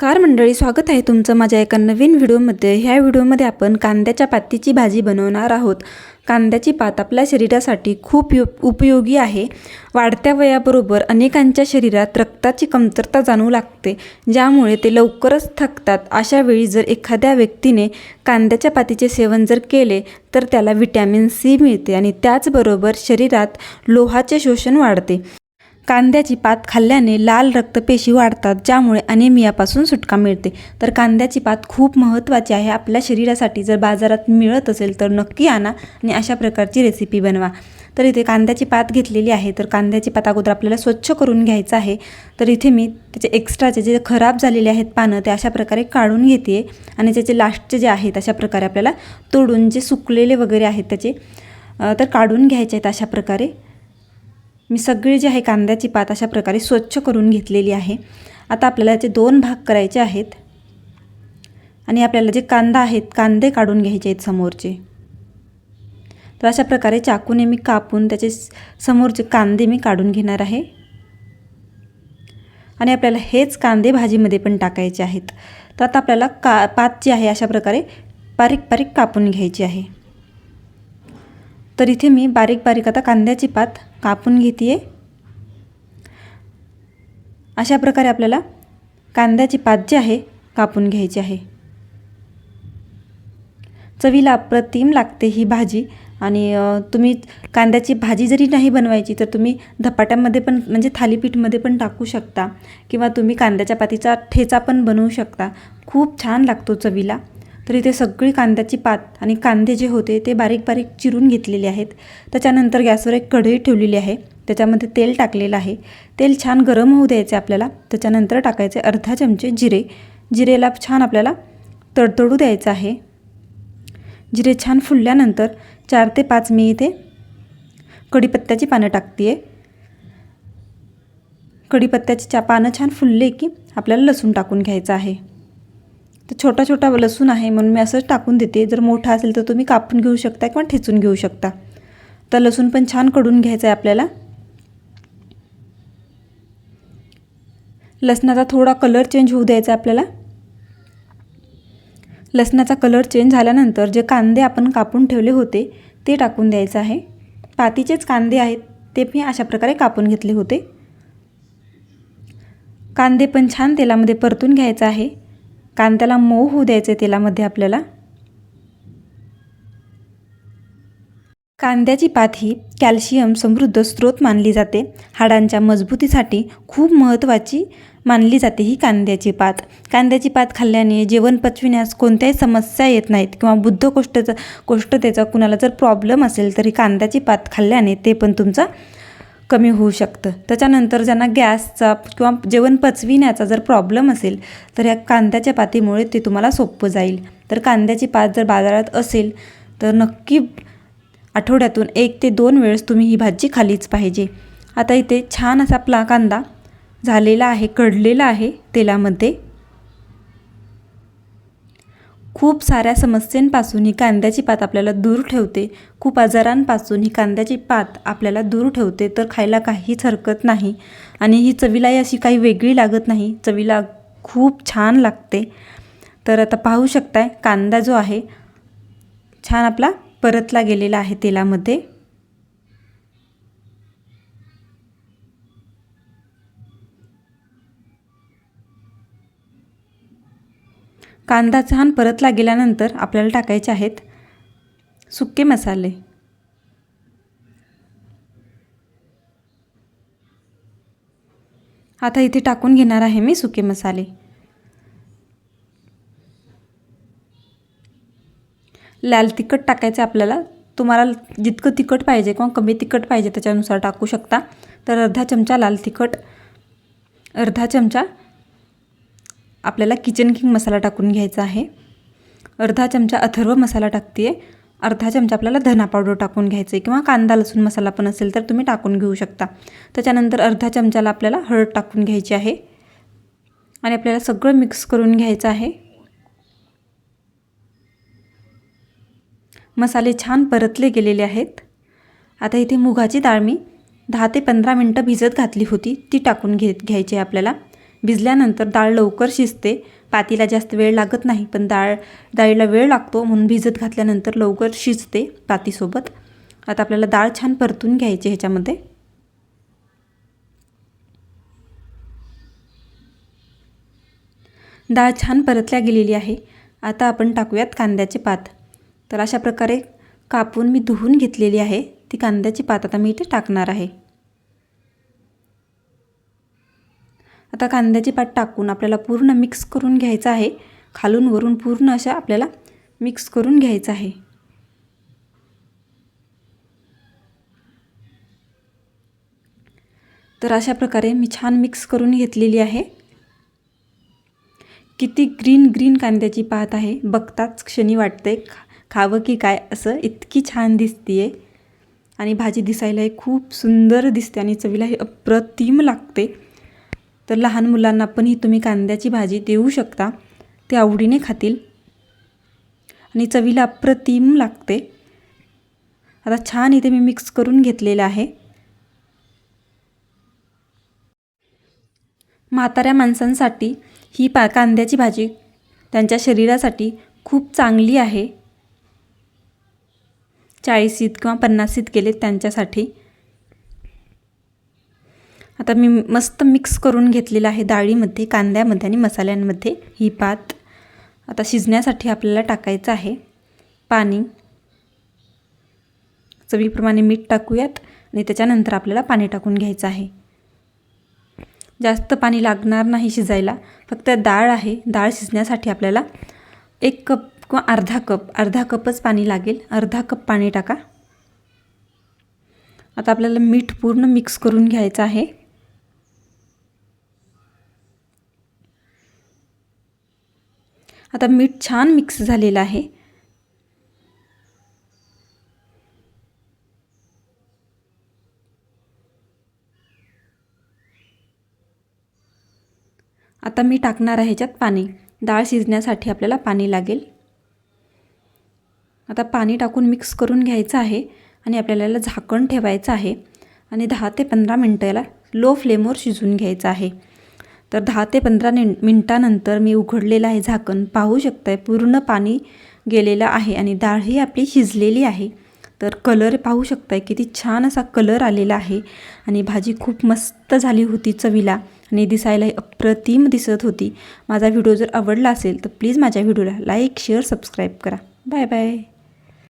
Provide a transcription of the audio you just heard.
नमस्कार मंडळी स्वागत आहे तुमचं माझ्या एका नवीन व्हिडिओमध्ये. ह्या व्हिडिओमध्ये आपण कांद्याच्या पातीची भाजी बनवणार आहोत. कांद्याची पात आपल्या शरीरासाठी खूप यु उपयोगी आहे. वाढत्या वयाबरोबर अनेकांच्या शरीरात रक्ताची कमतरता जाणू लागते ज्यामुळे ते लवकरच थकतात. अशा वेळी जर एखाद्या व्यक्तीने कांद्याच्या पातीचे सेवन जर केले तर त्याला विटॅमिन सी मिळते आणि त्याचबरोबर शरीरात लोहाचे शोषण वाढते. कांद्याची पात खाल्ल्याने लाल रक्तपेशी वाढतात ज्यामुळे अनेमियापासून सुटका मिळते. तर कांद्याची पात खूप महत्त्वाची आहे आपल्या शरीरासाठी. जर बाजारात मिळत असेल तर नक्की आणा आणि अशा प्रकारची रेसिपी बनवा. तर इथे कांद्याची पात घेतलेली आहे. तर कांद्याची पात अगोदर आपल्याला स्वच्छ करून घ्यायचं आहे. तर इथे मी त्याचे एक्स्ट्राचे जे खराब झालेले आहेत पानं ते अशा प्रकारे काढून घेते आणि त्याचे लास्टचे जे आहेत अशा प्रकारे आपल्याला तोडून जे सुकलेले वगैरे आहेत त्याचे तर काढून घ्यायचे आहेत अशा प्रकारे. मी सगळी जी आहे कांद्याची पात अशा प्रकारे स्वच्छ करून घेतलेली आहे. आता आपल्याला याचे दोन भाग करायचे आहेत. आणि आपल्याला जे कांदा आहेत कांदे काढून घ्यायचे आहेत समोरचे. तर अशा प्रकारे चाकूने मी कापून त्याचे समोरचे कांदे मी काढून घेणार आहे. आणि आपल्याला हेच कांदे भाजीमध्ये पण टाकायचे आहेत. तर आता आपल्याला का पात जी आहे अशा प्रकारे बारीक बारीक कापून घ्यायची आहे. तर इथे मी बारीक बारीक आता कांद्याची पात कापून घेते अशा प्रकारे आपल्याला कांद्याची पात जी आहे कापून घ्यायची आहे. चवीला अप्रतिम लागते ही भाजी आणि तुम्ही कांद्याची भाजी जरी नाही बनवायची तर तुम्ही धपाट्यामध्ये पण म्हणजे थालीपीठमध्ये पण टाकू शकता किंवा तुम्ही कांद्याच्या पातीचा ठेचा पण बनवू शकता. खूप छान लागतो चवीला. तर इथे सगळी कांद्याची पात आणि कांदे जे होते ते बारीक बारीक चिरून घेतलेले आहेत. त्याच्यानंतर गॅसवर एक कढई ठेवलेली आहे. त्याच्यामध्ये तेल टाकलेलं आहे. तेल छान गरम होऊ द्यायचे आपल्याला. त्याच्यानंतर टाकायचे अर्धा चमचे जिरे. जिरेला छान आपल्याला तडतडू द्यायचं आहे. जिरे छान फुलल्यानंतर चार ते पाच मी इथे कढीपत्त्याची पानं टाकते आहे कढीपत्त्याची चा पानं छान फुलले की आपल्याला लसूण टाकून घ्यायचं आहे. तर छोटा छोटा लसूण आहे म्हणून मी असंच टाकून देते. जर मोठा असेल तर तुम्ही कापून घेऊ शकता किंवा ठेचून घेऊ शकता. तर लसूण पण छानकडून घ्यायचं आहे आपल्याला. लसणाचा थोडा कलर चेंज होऊ द्यायचा आहे आपल्याला. लसणाचा कलर चेंज झाल्यानंतर जे कांदे आपण कापून ठेवले होते ते टाकून द्यायचं आहे. पातीचेच कांदे आहेत ते मी अशा प्रकारे कापून घेतले होते. कांदे पण छान तेलामध्ये परतून घ्यायचं आहे. कांद्याला मऊ होऊ द्यायचे तेलामध्ये आपल्याला. कांद्याची पात ही कॅल्शियम समृद्ध स्रोत मानली जाते. हाडांच्या मजबूतीसाठी खूप महत्त्वाची मानली जाते ही कांद्याची पात. कांद्याची पात खाल्ल्याने जेवण पचविण्यास कोणत्याही समस्या येत नाहीत किंवा बुद्धकोष्ठचा कोष्ठतेचा कुणाला जर प्रॉब्लेम असेल तरी कांद्याची पात खाल्ल्याने ते पण तुमचा कमी होऊ शकतं. त्याच्यानंतर ज्यांना गॅसचा किंवा जेवण पचविण्याचा जर प्रॉब्लेम असेल तर या कांद्याच्या पातीमुळे ते तुम्हाला सोपं जाईल. तर कांद्याची पात जर बाजारात असेल तर नक्की आठवड्यातून एक ते दोन वेळेस तुम्ही ही भाजी खालीच पाहिजे. आता इथे छान असा आपला कांदा झालेला आहे कडलेला आहे तेलामध्ये. खूप साऱ्या समस्यांपासून ही कांद्याची पात आपल्याला दूर ठेवते. खूप आजारांपासून ही कांद्याची पात आपल्याला दूर ठेवते तर खायला काहीच हरकत नाही. आणि ही चवीलाही अशी काही वेगळी लागत नाही. चवीला खूप छान लागते. तर आता पाहू शकताय कांदा जो आहे छान आपला परतला गेलेला आहे तेलामध्ये. कांदा छान परतला गेल्यानंतर आपल्याला टाकायचे आहेत सुके मसाले. आता इथे टाकून घेणार आहे मी सुके मसाले. लाल तिखट टाकायचं आपल्याला. तुम्हाला जितकं तिखट पाहिजे किंवा कमी तिखट पाहिजे त्याच्यानुसार टाकू शकता. तर अर्धा चमचा लाल तिखट अर्धा चमचा आपल्याला किचन किंग मसाला टाकून घ्यायचा आहे. अर्धा चमचा अथर्व मसाला टाकते आहे अर्धा चमचा आपल्याला धना पावडर टाकून घ्यायचं आहे किंवा कांदा लसूण मसाला पण असेल तर तुम्ही टाकून घेऊ शकता. त्याच्यानंतर अर्धा चमचाला आपल्याला हळद टाकून घ्यायची आहे. आणि आपल्याला सगळं मिक्स करून घ्यायचं आहे. मसाले छान परतले गेलेले आहेत. आता इथे मुगाची डाळ मी दहा ते पंधरा मिनटं भिजत घातली होती. ती टाकून घे घ्यायची आहे आपल्याला. भिजल्यानंतर डाळ लवकर शिजते. पातीला जास्त वेळ लागत नाही पण डाळ डाळीला वेळ लागतो म्हणून भिजत घातल्यानंतर लवकर शिजते पातीसोबत. आता आपल्याला डाळ छान परतून घ्यायची ह्याच्यामध्ये. डाळ छान परतल्या गेलेली आहे. आता आपण टाकूयात कांद्याचे पात. तर अशा प्रकारे कापून मी धुवून घेतलेली आहे. ती कांद्याची पात आता मी इथे टाकणार आहे. आता कांद्याची पात टाकून आपल्याला पूर्ण मिक्स करून घ्यायचं आहे. खालून वरून पूर्ण अशा आपल्याला मिक्स करून घ्यायचं आहे. तर अशा प्रकारे मी छान मिक्स करून घेतलेली आहे. किती ग्रीन ग्रीन कांद्याची पात आहे बघताच क्षणी वाटते खा खावं की काय असं इतकी छान दिसते आहे आणि भाजी दिसायलाही खूप सुंदर दिसते आणि चवीलाही अप्रतिम लागते. तर लहान मुलांना पण ही तुम्ही कांद्याची भाजी देऊ शकता. ते आवडीने खातील. आणि चवीला अप्रतिम लागते. आता छान इथे मी मिक्स करून घेतलेलं आहे. म्हाताऱ्या माणसांसाठी ही पा कांद्याची भाजी त्यांच्या शरीरासाठी खूप चांगली आहे. चाळीसीत किंवा पन्नासीत गेले त्यांच्यासाठी. आता मी मस्त मिक्स करून घेतलेलं आहे डाळीमध्ये कांद्यामध्ये आणि मसाल्यांमध्ये. ही पात आता शिजण्यासाठी आपल्याला टाकायचं आहे पाणी. चवीप्रमाणे मीठ टाकूयात आणि त्याच्यानंतर आपल्याला पाणी टाकून घ्यायचं आहे. जास्त पाणी लागणार नाही शिजायला फक्त डाळ आहे. डाळ शिजण्यासाठी आपल्याला एक कप किंवा अर्धा कप अर्धा कपच पाणी लागेल. अर्धा कप पाणी टाका. आता आपल्याला मीठ पूर्ण मिक्स करून घ्यायचं आहे. आता मीठ छान मिक्स झालेलं आहे. आता मी टाकणार आहे ह्याच्यात पाणी. डाळ शिजण्यासाठी आपल्याला पाणी लागेल. आता पाणी टाकून मिक्स करून घ्यायचं आहे आणि आपल्याला झाकण ठेवायचं आहे आणि दहा ते पंधरा मिनटं याला लो फ्लेमवर शिजून घ्यायचं आहे. तर दहा ते पंधरा नि मिनटानंतर मी उघडलेलं आहे झाकण पाहू शकताय. पूर्ण पाणी गेलेलं आहे आणि डाळही आपली शिजलेली आहे. तर कलर पाहू शकताय. किती छान असा कलर आलेला आहे आणि भाजी खूप मस्त झाली होती चवीला आणि दिसायलाही अप्रतिम दिसत होती. माझा व्हिडिओ जर आवडला असेल तर प्लीज माझ्या व्हिडिओला लाईक शेअर सबस्क्राईब करा. Bye bye.